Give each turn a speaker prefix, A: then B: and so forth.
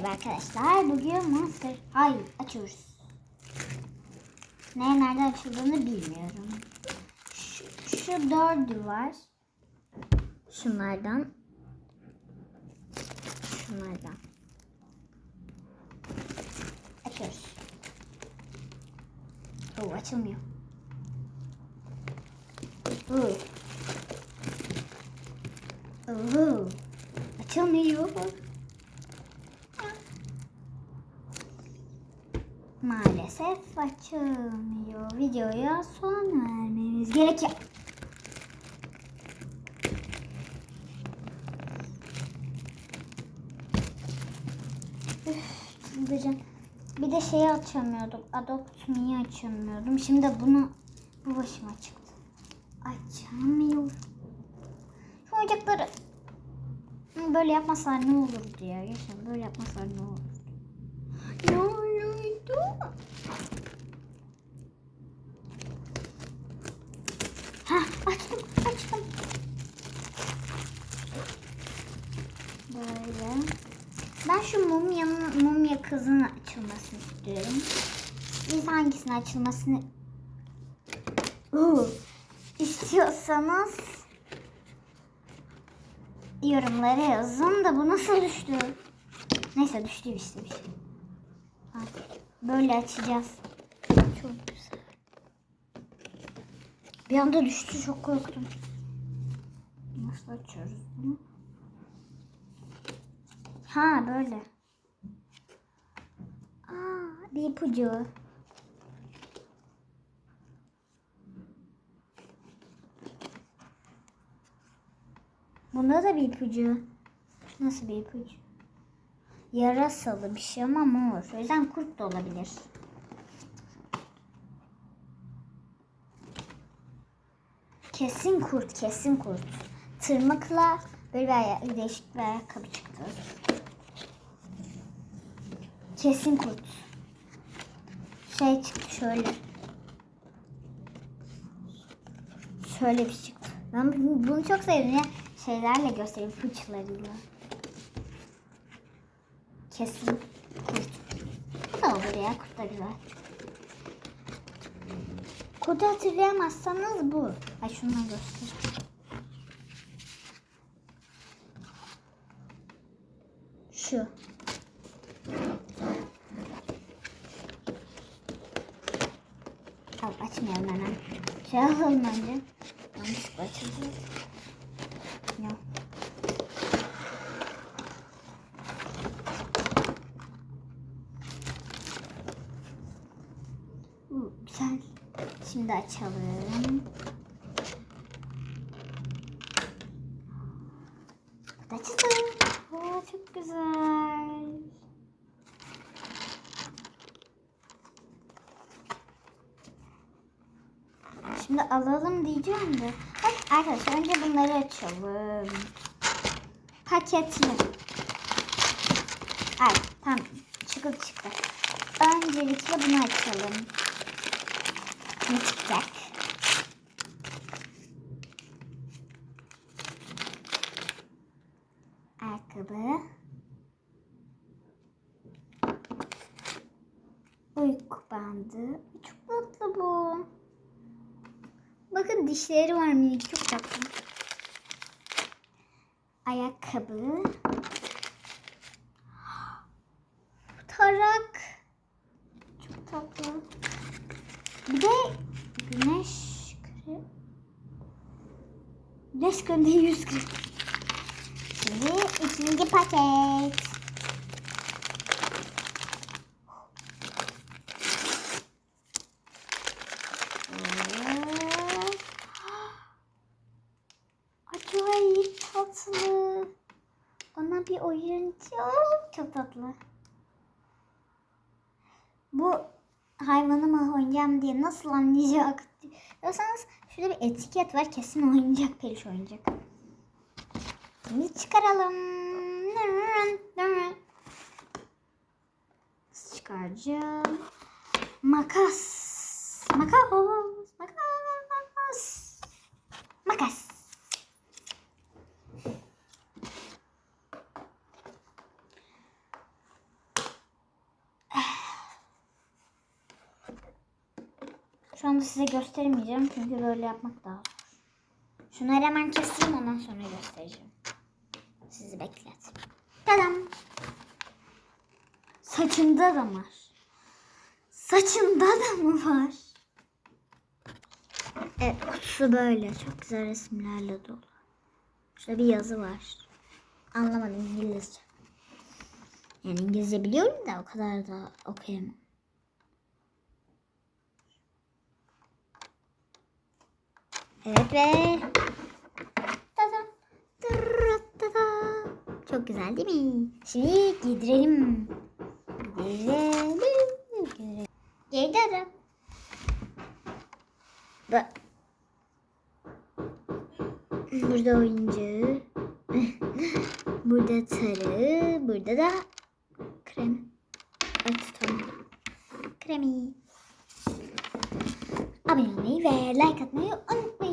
A: Merhaba arkadaşlar. Bugün Monster High açıyoruz. Ne nerede açıldığını bilmiyorum. Şu, şu dördü var. Şunlardan. Şunlardan. Açıyoruz. Oo, açılmıyor. Oo. Oo. Açılmıyor. Açılmıyor. Videoya son vermemiz gerekiyor. Çıldıracağım. Bir de şeyi açamıyordum. Adopt Me'yi açamıyordum. Şimdi bunu bu başıma çıktı. Açamıyorum. Şu oyuncakları böyle yapmasalar ne olurdu ya? Yaşam böyle yapmasalar ne olurdu? Ne olurdu? Ha açtım açtım. Böyle. Ben şu mumyanın mumya kızın açılmasını istiyorum. Biz hangisinin açılmasını Oo, istiyorsanız yorumlara yazın da bu nasıl düştü? Neyse düştü işte bir şey. Ha, Böyle açacağız. Çok güzel. Bir anda düştü çok korktum. Nasıl açıyoruz bunu? Ha böyle. Aa, bir ipucu. Bunda da bir ipucu. Nasıl bir ipucu? Yarasalı bir şey ama mor. O yüzden kurt da olabilir. Kesin kurt, kesin kurt. Tırmıkla böyle bir aya- değişik bir ayakkabı çıktı. Kesin kurt. Şey çıktı şöyle. Şöyle bir şey çıktı. Ben bunu çok sevdim ya. Şeylerle göstereyim fıçlarıyla. Kesin kurt. Bu da olur ya kurt da güzel. Kodu hatırlayamazsanız bu. Ay şundan göster. Şu. Al açmayalım hemen. Şey alalım önce. Yanlışlıkla açıldı. Ya. Bu güzel. Şimdi açalım. Açalım. Oo, çok güzel. Şimdi alalım diyeceğim de. Bak arkadaşlar önce bunları açalım. Paketli. Ay tamam çıktı çıktı. Öncelikle bunu açalım. Ne çıkacak? Ayakkabı. Uyku bandı. Çok tatlı bu. Bakın dişleri var minik çok tatlı. Ayakkabı. Tarak. Çok tatlı. Bir de güneş kremi. Güneş kremi 100 gram. Şimdi ikinci paket. Acayip tatlı. Bana bir oyuncak. Çok tatlı. Bu hayvanı mı oynayacağım diye nasıl anlayacak diyorsanız şurada bir etiket var. Kesin oyuncak, peluş oyuncak. Bunu çıkaralım. Nasıl çıkaracağım? Makas. Makas. Makas. Makas. Şu anda size göstermeyeceğim çünkü böyle yapmak daha zor. Şunları hemen keseyim ondan sonra göstereceğim. Sizi beklet. Tadam. Saçında da var. Saçında da mı var? Evet kutusu böyle. Çok güzel resimlerle dolu. Şurada bir yazı var. Anlamadım İngilizce. Yani İngilizce biliyorum da o kadar da okuyamam. Evet ve Güzel değil mi? Şimdi giydirelim. Giydirelim. Giydirelim. Giydirelim. Bak. Burada oyuncu. burada tarı. Burada da krem. Tutalım. Kremi. Abone olmayı ve like atmayı unutmayın.